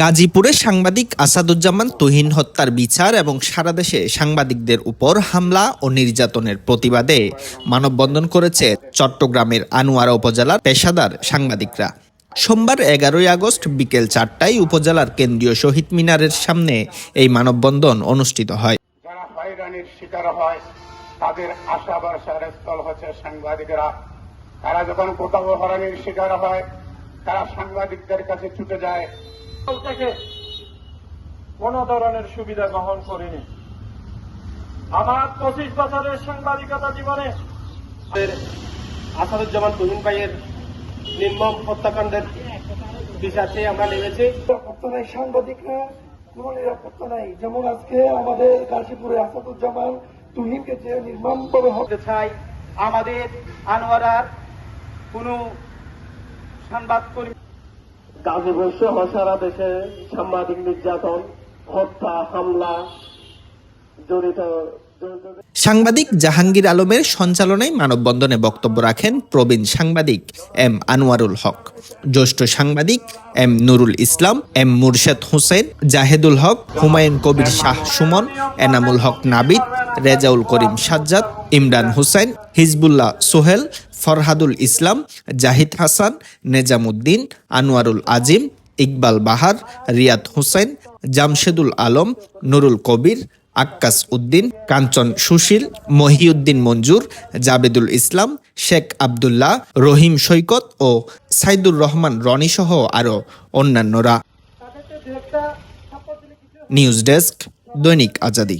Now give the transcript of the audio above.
গাজীপুরে সাংবাদিক আসাদুজ্জামান তুহিন হত্যার বিচার এবং সারা দেশে সাংবাদিকদের উপর হামলা ও নির্যাতনের প্রতিবাদে মানববন্ধন করেছে চট্টগ্রামের আনোয়ারা উপজেলার পেশাদার সাংবাদিকরা। সোমবার এগারোই আগস্ট বিকেল চারটায় উপজেলার কেন্দ্রীয় শহীদ মিনারের সামনে এই মানববন্ধন অনুষ্ঠিত হয়। যারা হয়রানির শিকার হয়, তাদের আশা স্থল হচ্ছে সাংবাদিকেরা। তারা যখন কোথাও হরানির শিকার হয় তারা সাংবাদিকদের কাছে ছুটে যায়। থেকে কোন ধরনের সুবিধা গ্রহণ করিনি। আমার পঁচিশ বছরের সাংবাদিকতা জীবনে আসাদুজ্জামান তুহিন ভাইয়ের নির্মম হত্যাকাণ্ডের বিচারতে আমরা নেমেছি। নিরাপত্তা নাই সাংবাদিকরা কোনো নিরাপত্তা নাই। যেমন আজকে আমাদের গাজীপুরে আসাদুজ্জামান তুহিনকে যে নির্মমভাবে হত্যা হতে চাই আমাদের আনোয়ারার কোনো সংবাদকর্মী গাজীপুর সহ সারা দেশে সাংবাদিক নির্যাতন হত্যা হামলা জড়িত জড়িত সাংবাদিক জাহাঙ্গীর আলমের সঞ্চালনায় মানববন্ধনে বক্তব্য রাখেন প্রবীণ সাংবাদিক এম আনোয়ারুল হক। জ্যেষ্ঠ সাংবাদিক এম নুরুল ইসলাম এম মুরশেদ হোসেন জাহেদুল হক হুমায়ুন কবির শাহ সুমন এনামুল হক নাবিদ রেজাউল করিম সাজ্জাদ ইমরান হুসাইন হিজবুল্লাহ সোহেল ফরহাদুল ইসলাম জাহিদ হাসান নেজামুদ্দিন আনোয়ারুল আজিম ইকবাল বাহার রিয়াদ হোসেন জামশেদুল আলম নুরুল কবির আক্কাস উদ্দিন কাঞ্চন সুশীল মহিউদ্দিন মঞ্জুর জাবেদুল ইসলাম শেখ আবদুল্লাহ রহিম সৈকত ও সাইদুর রহমান রনি সহ আরও অন্যান্যরা। নিউজ ডেস্ক দৈনিক আজাদি।